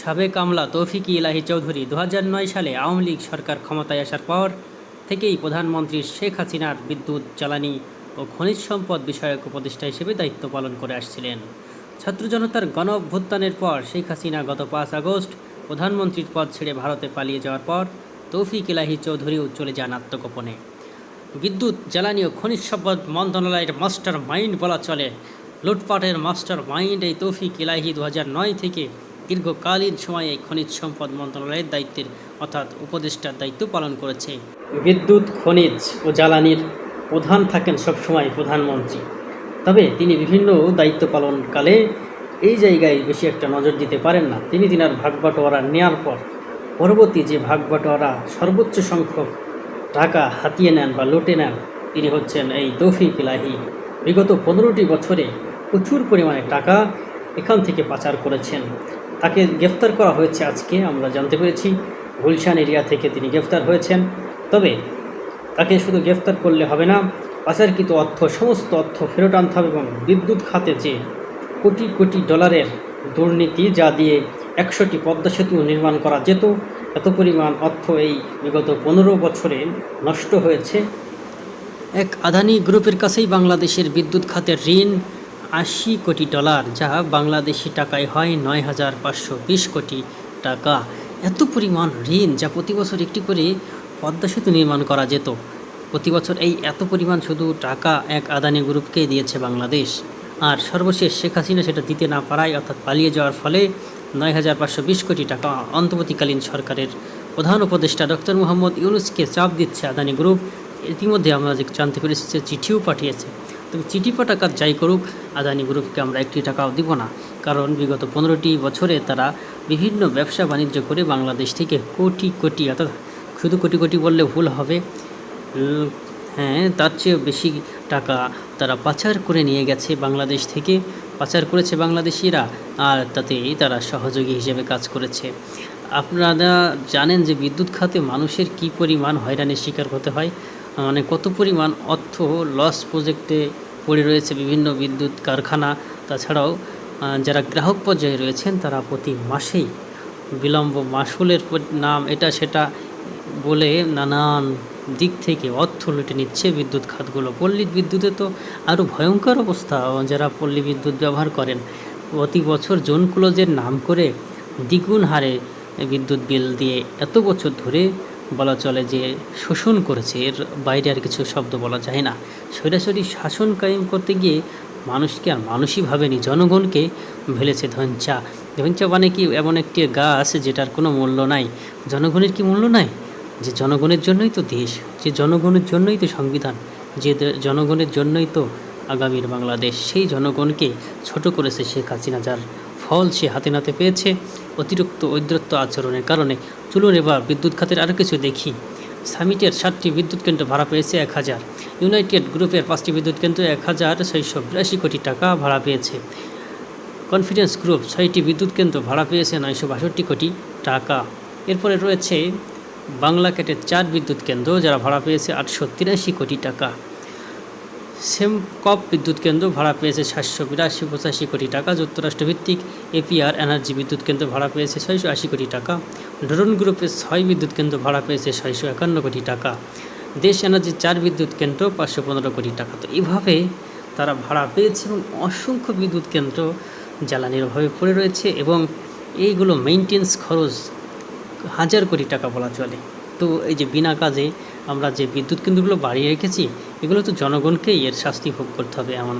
সাবেক আমলা তৌফিক ইলাহি চৌধুরী দু সালে আওয়ামী লীগ সরকার ক্ষমতায় আসার পর থেকেই প্রধানমন্ত্রী শেখ হাসিনার বিদ্যুৎ, জ্বালানি ও খনিজ সম্পদ বিষয়ক উপদেষ্টা হিসেবে দায়িত্ব পালন করে আসছিলেন। ছাত্র জনতার গণ অভ্যুত্থানের পর শেখ হাসিনা গত পাঁচ আগস্ট প্রধানমন্ত্রীর পদ ছেড়ে ভারতে পালিয়ে যাওয়ার পর তৌফিক ইলাহি চৌধুরীও চলে যান আত্মগোপনে। বিদ্যুৎ, জ্বালানি ও খনিজ সম্পদ মন্ত্রণালয়ের মাস্টার মাইন্ড বলা চলে। লুটপাটের মাস্টার মাইন্ড এই তৌফিক ইলাহি দু থেকে দীর্ঘকালীন সময়ে খনিজ সম্পদ মন্ত্রণালয়ের দায়িত্বের অর্থাৎ উপদেষ্টার দায়িত্ব পালন করেছে। বিদ্যুৎ, খনিজ ও জ্বালানির প্রধান থাকেন সবসময় প্রধানমন্ত্রী। তবে তিনি বিভিন্ন দায়িত্ব পালনকালে এই জায়গায় বেশি একটা নজর দিতে পারেন না। তিনি তিনার ভাগ বাটোয়ারা নেওয়ার পর পরবর্তী যে ভাগ বাটোয়ারা সর্বোচ্চ সংখ্যক টাকা হাতিয়ে নেন বা লুটে নেন, তিনি হচ্ছেন এই তৌফিক ইলাহি। বিগত পনেরোটি বছরে প্রচুর পরিমাণে টাকা এখান থেকে পাচার করেছেন। তাকে গ্রেফতার করা হয়েছে আজকে, আমরা জানতে পেরেছি। গুলশান এরিয়া থেকে তিনি গ্রেফতার হয়েছেন। তবে তাকে শুধু গ্রেফতার করলে হবে না, পাচারকৃত অর্থ, সমস্ত অর্থ ফেরত আনতে হবে এবং বিদ্যুৎ খাতে যে কোটি কোটি ডলারের দুর্নীতি, যা দিয়ে একশোটি পদ্মা সেতু নির্মাণ করা যেত, এত পরিমাণ অর্থ এই বিগত পনেরো বছরে নষ্ট হয়েছে। এক আদানি গ্রুপের কাছেই বাংলাদেশের বিদ্যুৎ খাতের ঋণ আশি কোটি ডলার, যা বাংলাদেশি টাকায় হয় নয় হাজার পাঁচশো বিশ কোটি টাকা। এত পরিমাণ ঋণ যা প্রতি বছর একটি করে পদ্মা সেতু নির্মাণ করা যেত। প্রতি বছর এই এত পরিমাণ শুধু টাকা এক আদানি গ্রুপকে দিয়েছে বাংলাদেশ। আর সর্বশেষ শেখ হাসিনা সেটা দিতে না পারায় অর্থাৎ পালিয়ে যাওয়ার ফলে নয় হাজার পাঁচশো বিশ কোটি টাকা অন্তর্বর্তীকালীন সরকারের প্রধান উপদেষ্টা ডক্টর মোহাম্মদ ইউনুসকে চাপ দিচ্ছে আদানি গ্রুপ। ইতিমধ্যে আমরা জানতে পেরেছি চিঠিও পাঠিয়েছে। তবে চিঠি পাঠাকার যাই করুক, আদানি গ্রুপকে আমরা একটি টাকাও দিব না। কারণ বিগত পনেরোটি বছরে তারা বিভিন্ন ব্যবসা বাণিজ্য করে বাংলাদেশ থেকে কোটি কোটি, অর্থাৎ শুধু কোটি কোটি বললে ভুল হবে। হ্যাঁ তার চেয়েও বেশি টাকা তারা পাচার করে নিয়ে গেছে বাংলাদেশ থেকে। পাচার করেছে বাংলাদেশিরা, আর তাতেই তারা সহযোগী হিসেবে কাজ করেছে। আপনারা জানেন যে বিদ্যুৎ খাতে মানুষের কি পরিমাণ হয়রানির শিকার হতে হয়? মানে কত পরিমাণ অর্থ লস প্রজেক্টে পড়ে রয়েছে বিভিন্ন বিদ্যুৎ কারখানা। তাছাড়াও যারা গ্রাহক পর্যায়ে রয়েছেন, তারা প্রতি মাসেই বিলম্ব মাসুলের নাম এটা সেটা বলে নানান দিক থেকে অর্থ লুটে নিচ্ছে বিদ্যুৎ খাতগুলো। পল্লী বিদ্যুতে তো আরও ভয়ঙ্কর অবস্থা। যারা পল্লী বিদ্যুৎ ব্যবহার করেন, প্রতি বছর জোন ক্লোজের নাম করে দ্বিগুণ হারে বিদ্যুৎ বিল দিয়ে এত বছর ধরে বলা চলে যে শোষণ করেছে, এর বাইরে আর কিছু শব্দ বলা যায় না। সরাসরি শাসন কায়েম করতে গিয়ে মানুষকে আর মানুষই ভাবেনি জনগণকে ভেলেছে ধঞ্চা ধঞ্চা মানে কি? এমন একটি গাছ যেটার কোনো মূল্য নাই। জনগণের কি মূল্য নাই? যে জনগণের জন্যই তো দেশ, যে জনগণের জন্যই তো সংবিধান, যে জনগণের জন্যই তো আগামীর বাংলাদেশ। সেই জনগণকে ছোট করেছে শেখ হাসিনা, যার ফল সে হাতে নাতে পেয়েছে। অতিরিক্ত ঔদ্রত্য আচরণের কারণে চলুন এবার বিদ্যুৎ খাতের আরও কিছু দেখি। সামিটের সাতটি বিদ্যুৎ কেন্দ্র ভাড়া পেয়েছে এক হাজার। ইউনাইটেড গ্রুপের পাঁচটি বিদ্যুৎ কেন্দ্র এক হাজার ছয়শো বিরাশি কোটি টাকা ভাড়া পেয়েছে। কনফিডেন্স গ্রুপ ছয়টি বিদ্যুৎ কেন্দ্র ভাড়া পেয়েছে নয়শো বাষট্টি কোটি টাকা। এরপরে রয়েছে বাংলা ক্যাটের চার বিদ্যুৎ কেন্দ্র যারা ভাড়া পেয়েছে আটশো তিরাশি কোটি টাকা। সেমকপ বিদ্যুৎ কেন্দ্র ভাড়া পেয়েছে সাতশো বিরাশি পঁচাশি কোটি টাকা। যুক্তরাষ্ট্রভিত্তিক এপিআর এনার্জি বিদ্যুৎ কেন্দ্র ভাড়া পেয়েছে ছয়শো আশি কোটি টাকা। ড্রোন গ্রুপের ছয় বিদ্যুৎ কেন্দ্র ভাড়া পেয়েছে ছয়শো একান্ন কোটি টাকা। দেশ এনার্জি চার বিদ্যুৎ কেন্দ্র পাঁচশো পনেরো কোটি টাকা। তো এইভাবে তারা ভাড়া পেয়েছে এবং অসংখ্য বিদ্যুৎ কেন্দ্র জ্বালানির অভাবে পড়ে রয়েছে এবং এইগুলো মেনটেন্স খরচ হাজার কোটি টাকা বলা চলে। তো এই যে বিনা কাজে আমরা যে বিদ্যুৎ কেন্দ্রগুলো বাড়িয়ে রেখেছি, এগুলো তো জনগণকেই এর শাস্তি ভোগ করতে হবে এমন